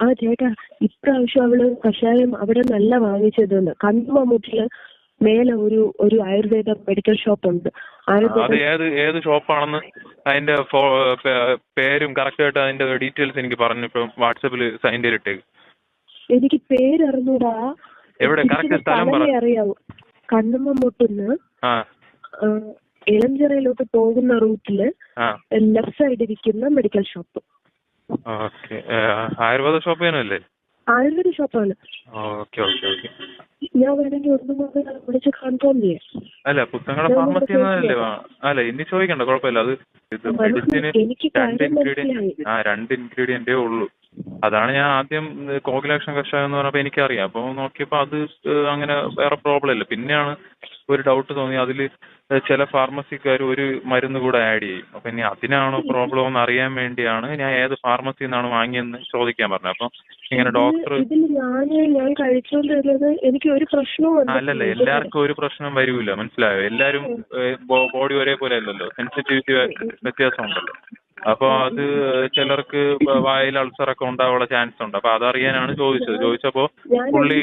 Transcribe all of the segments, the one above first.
ആ ചേട്ടാ ഇപ്രാവശ്യം അവൾ കഷായം അവിടെ നല്ല വാങ്ങിച്ചതെന്ന് കണ്ണുമാമൂട്ടിൽ മേലെ ഒരു ഒരു ആയുർവേദ മെഡിക്കൽ ഷോപ്പ് ഉണ്ട്. അത് ആയുർവേദ ഏത് ഏത് ഷോപ്പാണെന്ന് അതിന്റെ പേരും കറക്റ്റ് ആയിട്ട് അതിന്റെ ഡീറ്റെയിൽസ് എനിക്ക് പറഞ്ഞു ഇപ്പൊ വാട്സപ്പിൽ അതിന്റെ ഇട്ടേക്ക് എനിക്ക് പേരറിഞ്ഞൂടാ. എവിടെ? ഇരിക്കുന്ന സ്ഥലം അറിയാവൂ. കണ്ണുമൂട്ടിന്ന് ആ. ഇളഞ്ചിറയിലോട്ട് പോകുന്ന റൂട്ടിൽ ലെഫ്റ്റ് സൈഡ് ഇരിക്കുന്ന medical shop okay. Ayurveda shop തന്നെയല്ലേ ആയുർവേദ ഷോപ്പാണ് ഓക്കെ ഓക്കെ ഓക്കെ. ഞാൻ വേണമെങ്കിൽ ഒന്നും വിളിച്ച് കൺഫേം ചെയ്യാം. അല്ല ഞാൻ ഫാർമസി എന്നല്ലേ അല്ല ഇനി ചോദിക്കണ്ട കുഴപ്പമില്ല. അത് ഇത് മെഡിസിന് രണ്ട് ഇൻഗ്രീഡിയന്റ് ആ രണ്ട് ഇൻഗ്രീഡിയന്റേ ഉള്ളൂ. അതാണ് ഞാൻ ആദ്യം കോകിലാക്ഷൻ കഷായം എന്ന് പറഞ്ഞപ്പോ എനിക്കറിയാം. അപ്പൊ നോക്കിയപ്പോ അത് അങ്ങനെ വേറെ പ്രോബ്ലം ഇല്ല. പിന്നെയാണ് ഒരു ഡൗട്ട് തോന്നി. അതിൽ ചില ഫാർമസിക്കാർ ഒരു മരുന്ന് കൂടെ ആഡ് ചെയ്യും. അപ്പൊ ഇനി അതിനാണോ പ്രോബ്ലം എന്ന് അറിയാൻ വേണ്ടിയാണ് ഞാൻ ഏത് ഫാർമസിയിൽ നിന്നാണ് വാങ്ങിയെന്ന് ചോദിക്കാൻ പറഞ്ഞത്. അപ്പൊ ഇങ്ങനെ ഡോക്ടർ ഒരു അല്ലല്ല. എല്ലാവർക്കും ഒരു പ്രശ്നം വരൂല. മനസ്സിലായോ? എല്ലാരും ബോഡി ഒരേപോലെ അല്ലല്ലോ. സെൻസിറ്റിവിറ്റി വ്യത്യാസമുണ്ടല്ലോ. അപ്പൊ അത് ചിലർക്ക് വായിൽ അൾസർ ഒക്കെ ഉണ്ടാവാനുള്ള ചാൻസ് ഉണ്ട്. അപ്പൊ അതറിയാനാണ് ചോദിച്ചത്. ചോദിച്ചപ്പോ പുള്ളി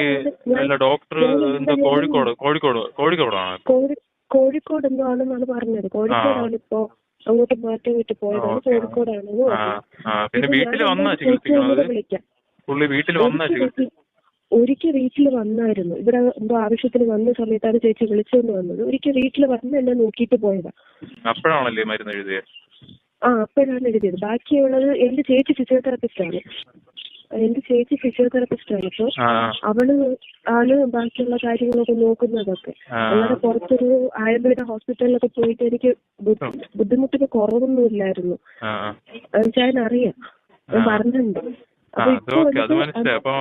അല്ല ഡോക്ടർ എന്തോ കോഴിക്കോട് കോഴിക്കോട് കോഴിക്കോടാണ്? കോഴി കോഴിക്കോട് എന്തോ ആണെന്നാണ് പറഞ്ഞത്. കോഴിക്കോടാണ് ഇപ്പോ അങ്ങോട്ട് മാറ്റം വിട്ട് പോയതാണ്. കോഴിക്കോടാണെന്ന് പറഞ്ഞു. ഒരിക്കൽ വീട്ടിൽ- ഒരിക്കൽ വീട്ടിൽ വന്നായിരുന്നു. ഇവിടെ എന്തോ ആവശ്യത്തിന് വന്ന സമയത്താണ് ചേച്ചി വിളിച്ചുകൊണ്ട് വന്നത്. ഒരിക്കൽ വീട്ടിൽ വന്ന് എന്നെ നോക്കിയിട്ട് പോയതാ. അപ്പോഴാണല്ലേ മരുന്ന് എഴുതിയത് ആ അപ്പോഴാണ് എഴുതിയത്. ബാക്കിയുള്ളത് എന്റെ ചേച്ചി ഫിസിയോതെറാപ്പിസ്റ്റ് ആണ് എന്റെ ചേച്ചി ഫിസിയോതെറാപ്പിസ്റ്റ് ആണ് അപ്പൊ അവൾ ആണ് ബാക്കിയുള്ള കാര്യങ്ങളൊക്കെ നോക്കുന്നതൊക്കെ. അല്ലാതെ പുറത്തൊരു ആയുർവേദ ഹോസ്പിറ്റലിലൊക്കെ പോയിട്ട് എനിക്ക് ബുദ്ധിമുട്ടിന് കുറവൊന്നും ഇല്ലായിരുന്നു. അതെച്ചാൽ അറിയാം ഞാൻ പറഞ്ഞിട്ടുണ്ട്. അത് ഇപ്പൊ ഓക്കെ മനസ്സിലായി. അപ്പൊ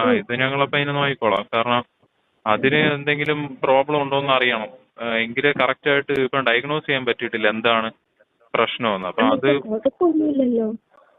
ആ ഇത് ഞങ്ങളപ്പോ അതിനെ നോക്കിക്കോളാം. കാരണം അതിന് എന്തെങ്കിലും പ്രോബ്ലം ഉണ്ടോന്ന് അറിയണം. എങ്കിലേ കറക്റ്റ് ആയിട്ട് ഇപ്പൊ ഡയഗ്നോസ് ചെയ്യാൻ പറ്റിയിട്ടില്ല. എന്താണ് പ്രശ്നമെന്ന്. അപ്പൊ അത്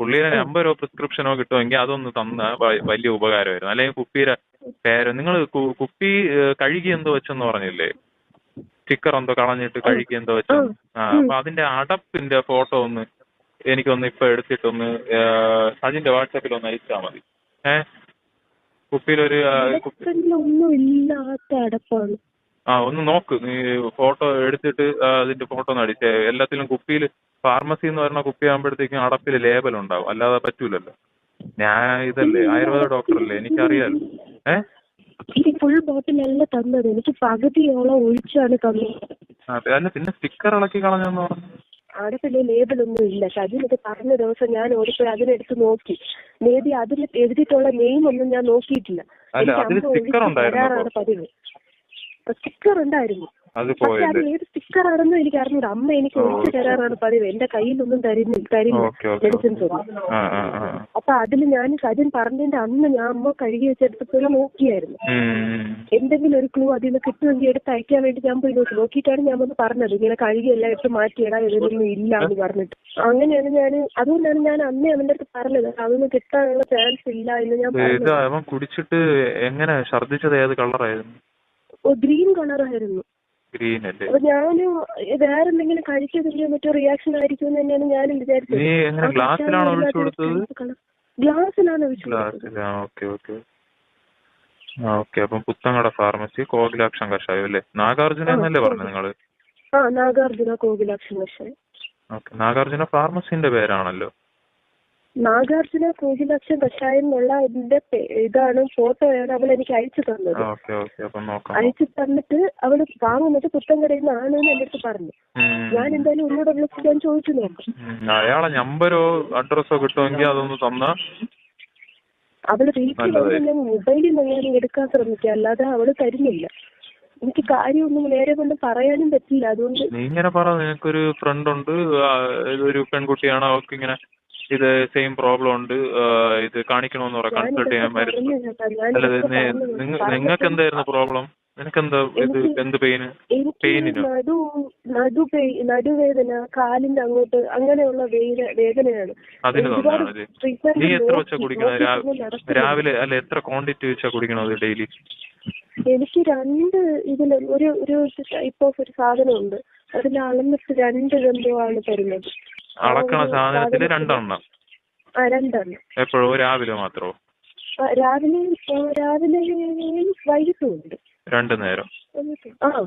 പുള്ളിയുടെ നമ്പരോ പ്രിസ്ക്രിപ്ഷനോ കിട്ടുമെങ്കിൽ അതൊന്ന് തന്ന വലിയ ഉപകാരമായിരുന്നു. അല്ലെങ്കിൽ കുപ്പിയുടെ പേര് നിങ്ങൾ കുപ്പി കഴുകി എന്തോ വെച്ചെന്ന് പറഞ്ഞില്ലേ? സ്റ്റിക്കർ എന്തോ കളഞ്ഞിട്ട് കഴുകി എന്തോ വെച്ചെന്ന്. ആ അപ്പൊ അതിന്റെ അടപ്പിന്റെ ഫോട്ടോ ഒന്ന് എനിക്കൊന്ന് ഇപ്പൊ എടുത്തിട്ടൊന്ന് സജിന്റെ വാട്സാപ്പിൽ ഒന്ന് അയച്ചാൽ മതി. ഏഹ് കുപ്പിയിലൊരു ആ ഒന്ന് നോക്ക്. നീ ഫോട്ടോ എടുത്തിട്ട് അതിന്റെ ഫോട്ടോ ഒന്ന് അടിച്ചേ. എല്ലാത്തിലും കുപ്പിയിൽ ഫാർമസി എന്ന് പറഞ്ഞ കുപ്പി ആകുമ്പോഴത്തേക്കും അടപ്പിൽ ലേബൽ ഉണ്ടാവും. അല്ലാതെ പറ്റൂലല്ലോ. ഞാൻ ഇതല്ലേ ആയുർവേദ ഡോക്ടറല്ലേ എനിക്കറിയാലോ. ഏ? ഈ ഫുൾ ബോട്ടിലല്ല തന്നത്. എനിക്ക് പകുതിയോളം ഒഴിച്ചാണ് തന്നത്. ആ, അല്ല പിന്നെ സ്റ്റിക്കർ ഇളക്കി കളഞ്ഞെന്ന്? പറഞ്ഞു അവിടെ പിന്നെ ലേബലൊന്നും ഇല്ല സജിനൊക്കെ പറഞ്ഞ ദിവസം ഞാൻ ഓടിപ്പോയി അതിനെടുത്ത് നോക്കി. മേബി അതിൽ എഴുതിയിട്ടുള്ള നെയിം ഒന്നും ഞാൻ നോക്കിയിട്ടില്ല. എനിക്ക് അതിൽ ഒഴിച്ച് തരാറാണ് പതിവ്. സ്റ്റിക്കർ ഉണ്ടായിരുന്നു. അത് പക്ഷെ അത് ഏത് സ്റ്റിക്കർ ആണെന്ന് എനിക്ക് അറിഞ്ഞൂട. അമ്മ എനിക്ക് ഒഴിച്ചു തരാറാണ് പതിവ്. എന്റെ കയ്യിലൊന്നും തരുന്നില്ല തരില്ല. മെഡിസിൻസ് ഒന്നും. അപ്പൊ അതിൽ ഞാൻ കാര്യം പറഞ്ഞതിന്റെ അന്ന് ഞാൻ അമ്മ കഴുകി വെച്ചെടുത്തപ്പോഴും നോക്കിയായിരുന്നു. എന്തെങ്കിലും ഒരു ക്ലൂ അതിൽ നിന്ന് കിട്ടുമെങ്കിൽ എടുത്ത് അയക്കാൻ വേണ്ടി ഞാൻ പോയി നോക്കി. നോക്കിയിട്ടാണ് ഞാൻ വന്ന് പറഞ്ഞത്. ഇങ്ങനെ കഴുകി എല്ലാം എടുത്ത് മാറ്റിയിടാ ഇതൊന്നും ഇല്ല എന്ന് പറഞ്ഞിട്ട്. അങ്ങനെയാണ് ഞാൻ അതുകൊണ്ടാണ് ഞാൻ അന്നേ അവന്റെ അടുത്ത് പറഞ്ഞത്. അതൊന്നും കിട്ടാനുള്ള ചാൻസ് ഇല്ല എന്ന് ഞാൻ പറഞ്ഞു കുടിച്ചിട്ട് എങ്ങനെ ഛർദ്ദിച്ചത് ഏത് കളറായിരുന്നു ഗ്രീൻ കളറായിരുന്നു ഗ്രീൻ അല്ലേ അപ്പൊ ഞാൻ വേറെ എന്തെങ്കിലും മറ്റോ റിയാക്ഷൻ ആയിരിക്കും എന്ന് തന്നെയാണ് ഞാനും വിചാരിച്ചത്. നീ എങ്ങനെ ഗ്ലാസ്സിലാണോ ഒഴിച്ചു കൊടുത്തത്? ഗ്ലാസ്സിലാണ് ഒഴിച്ചു ആ ഓക്കെ ഓക്കെ. ഓക്കെ അപ്പം പുത്തങ്ങട ഫാർമസി കോകിലാക്ഷം കഷായം അല്ലേ? നാഗാർജുന എന്നല്ലേ പറഞ്ഞു നിങ്ങൾ? നാഗാർജുന കോകിലാക്ഷൻ കഷായം. ഓക്കെ നാഗാർജുന ഫാർമസിന്റെ പേരാണല്ലോ. നാഗാർജുന കോകിലാക്ഷൻ കഷായം എന്നുള്ള ഇതിന്റെ പേ- ഇതാണ് ഫോട്ടോയാണ് അവൾ എനിക്ക് അയച്ചു തന്നത്. അയച്ചു തന്നിട്ട് അവൾ വാങ്ങുന്നത് പുത്തൻകടയിൽ നിന്നാണ് എന്ന് എന്റെ അടുത്ത് പറഞ്ഞു. ഞാൻ എന്തായാലും ഒന്നുകൂടെ വിളിച്ച് ഞാൻ ചോദിച്ചു നോക്കാം. അയാളെ നമ്പരോ അഡ്രസ്സോ കിട്ടുമെങ്കിൽ അതൊന്ന് തന്നാ. അവൾ വീട്ടിൽ ഞാൻ മൊബൈലിൽ നിന്ന് ഞാൻ എടുക്കാൻ ശ്രമിക്കുക. അല്ലാതെ അവൾ തരുന്നില്ല. എനിക്ക് കാര്യമൊന്നും നേരെ കൊണ്ട് പറയാനും പറ്റില്ല. അതുകൊണ്ട് നീ ഇങ്ങനെ പറ. നിനക്കൊരു ഫ്രണ്ട് ഉണ്ട്. ഒരു പെൺകുട്ടിയാണ്. അവൾക്ക് ഇങ്ങനെ ഇത് സെയിം പ്രോബ്ലം ഉണ്ട്. ഇത് കാണിക്കണമെന്ന് പറ കൺസൾട്ട് ചെയ്യാൻ മരുന്ന് അല്ല നിങ്ങൾക്ക് എന്തായിരുന്നു പ്രോബ്ലം നിനക്കെന്താ ഇത് എന്ത് പെയിന് എനിക്ക് പെയിനിനോ നടു നടു നടുവേദന കാലിന്റെ അങ്ങോട്ട് അങ്ങനെയുള്ള വേദ- വേദനയാണ്. അതിന്. നീ എത്ര വെച്ചാ കുടിക്കണത് രാവിലെ അല്ല എത്ര ക്വാണ്ടിറ്റി വെച്ചാ കുടിക്കണത് ഡെയിലി എനിക്ക് രണ്ട് ഇതിൽ ഒരു ഒരു ടൈപ്പ് ഓഫ് ഒരു സാധനമുണ്ട്. അതിൽ അളന്നിട്ട് രണ്ട് ആണ് തരുന്നത്. അളക്കണ സാധനത്തിൽ രണ്ടെണ്ണം. എപ്പോഴോ രാവിലെ മാത്രമോ ആ, രാവിലെയും രാവിലെയും വൈകിട്ടും ഉണ്ട് രണ്ടു നേരം. ആഹ്.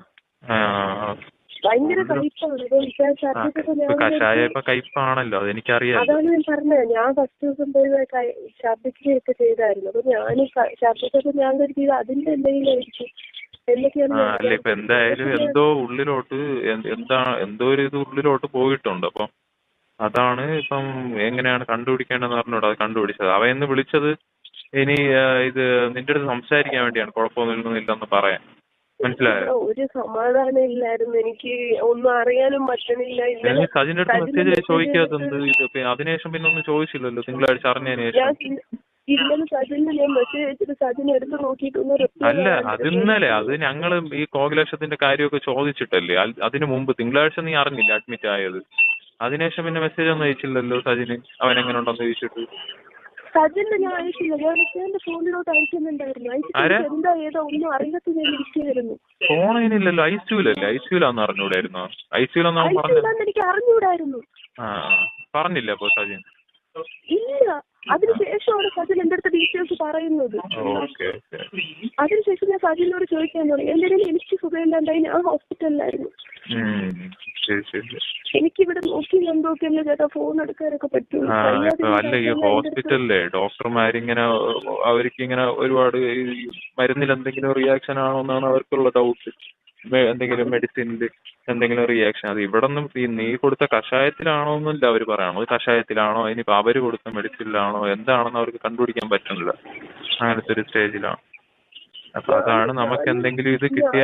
കഷായം ഇപ്പൊ കയ്പാണല്ലോ അതെനിക്കറിയാം. അതാണ് ഞാൻ പറഞ്ഞത്. ഞാൻ ഫസ്റ്റ് ദിവസം പോയി ഛർദിക്കുകയൊക്കെ ചെയ്തായിരുന്നു. അപ്പൊ ഞാൻ ഛർദിച്ചപ്പോ ഞാൻ കരുതി അതിന്റെ എന്തെങ്കിലും ആയിരിക്കും അല്ല ഇപ്പൊ എന്തായാലും എന്തോ ഉള്ളിലോട്ട് എന്താണ് എന്താ എന്തോ ഒരു ഇത് ഉള്ളിലോട്ട് പോയിട്ടുണ്ട്. അപ്പം അതാണ് ഇപ്പം എങ്ങനെയാണ് കണ്ടുപിടിക്കേണ്ടതെന്ന് പറഞ്ഞോട് അത് കണ്ടുപിടിച്ചത്. അവൻ ഇന്ന് വിളിച്ചത് ഇനി ഇത് നിന്റെ അടുത്ത് സംസാരിക്കാൻ വേണ്ടിയാണ്. കുഴപ്പമൊന്നും ഇല്ലെന്ന് പറയാൻ. മനസ്സിലായോ? ഒരു സമാധാനം ഇല്ലായിരുന്നു. എനിക്ക് ഒന്നും അറിയാനും പറ്റണില്ല. സജിന്റെ അടുത്ത് മെസ്സേജ് ചോദിക്കാത്തത് ഇത് അതിനുശേഷം പിന്നെ ഒന്നും ചോദിച്ചില്ലല്ലോ. തിങ്കളാഴ്ച അറിഞ്ഞതിന് ശേഷം. അല്ല അത് ഇന്നലെ അത് ഞങ്ങൾ ഈ കോകിലക്ഷത്തിന്റെ കാര്യമൊക്കെ ചോദിച്ചിട്ടല്ലേ? അതിനു മുമ്പ് തിങ്കളാഴ്ച നീ അറിഞ്ഞില്ല അഡ്മിറ്റ് ആയത്? അതിനുശേഷം പിന്നെ മെസ്സേജ് ഒന്നും അയച്ചില്ലല്ലോ സജിന്? അവൻ എങ്ങനെ ഉണ്ടെന്ന് ചോദിച്ചിട്ട്. സജിന് ഞാൻ അയച്ചില്ല. ഞാൻ എന്റെ ഫോണിലോട്ട് അയക്കുന്നുണ്ടായിരുന്നു. അയച്ചിട്ട് എന്താ ഏതാ ഒന്നും അറിയാത്ത ഞാൻ ഇരിക്കുകയായിരുന്നു ഫോൺ അതിനില്ലല്ലോ ഐ സിയുലല്ലേ ഐ സിയുലാന്ന് അറിഞ്ഞൂടായിരുന്നോ ഐ സിയുലാന്ന് അവൻ പറഞ്ഞു എനിക്ക് അറിഞ്ഞൂടായിരുന്നു ആ. പറഞ്ഞില്ല അപ്പൊ സജിൻ? ഇല്ല. അതിനുശേഷമാണ് സജിൻ എന്റെ അടുത്ത് ഡീറ്റെയിൽസ് പറയുന്നത്. അതിനുശേഷം ഞാൻ സജിനോട് ചോദിക്കാൻ തുടങ്ങി. എന്തെങ്കിലും എനിക്ക് സുഖമില്ലാണ്ടായി? ഞാൻ ഹോസ്പിറ്റലിലായിരുന്നു. എനിക്കിവിടെ നോക്കി കണ്ടോക്കിയല്ലേ ചേട്ടാ ഫോൺ എടുക്കാനൊക്കെ പറ്റുള്ളൂ. അല്ല ഈ ഹോസ്പിറ്റലിലെ ഡോക്ടർമാരിങ്ങനെ അവർക്ക് ഇങ്ങനെ ഒരുപാട് മരുന്നിൽ എന്തെങ്കിലും റിയാക്ഷൻ ആണോ എന്നാണ് അവർക്കുള്ള ഡൗട്ട് എന്തെങ്കിലും മെഡിസിനിൽ എന്തെങ്കിലും റിയാക്ഷൻ അത് ഇവിടെ ഒന്നും ഈ നീ കൊടുത്ത കഷായത്തിലാണോ എന്നില്ല അവർ പറയണത്. കഷായത്തിലാണോ? ഇനിയിപ്പോ അവർ കൊടുത്ത മെഡിസിനിലാണോ എന്താണെന്ന് അവർക്ക് കണ്ടുപിടിക്കാൻ പറ്റുന്നില്ല. അങ്ങനത്തെ ഒരു സ്റ്റേജിലാണ് അപ്പൊ അതാണ് നമുക്ക് എന്തെങ്കിലും ഇത് കിട്ടിയ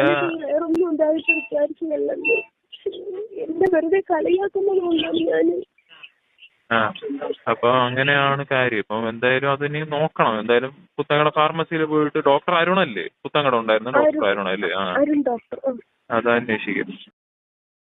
എന്നെ വെറുതെ കളിയാക്കുന്നതുകൊണ്ടാണ് ഞാൻ ആ അപ്പൊ അങ്ങനെയാണ് കാര്യം. ഇപ്പം എന്തായാലും അതിനി നോക്കണം. എന്തായാലും പുത്തങ്ങട ഫാർമസിയിൽ പോയിട്ട് ഡോക്ടർ അരുണല്ലേ? പുത്തങ്ങട ഉണ്ടായിരുന്ന ഡോക്ടർ. അരുണല്ലേ ആ. അത് അന്വേഷിക്കും.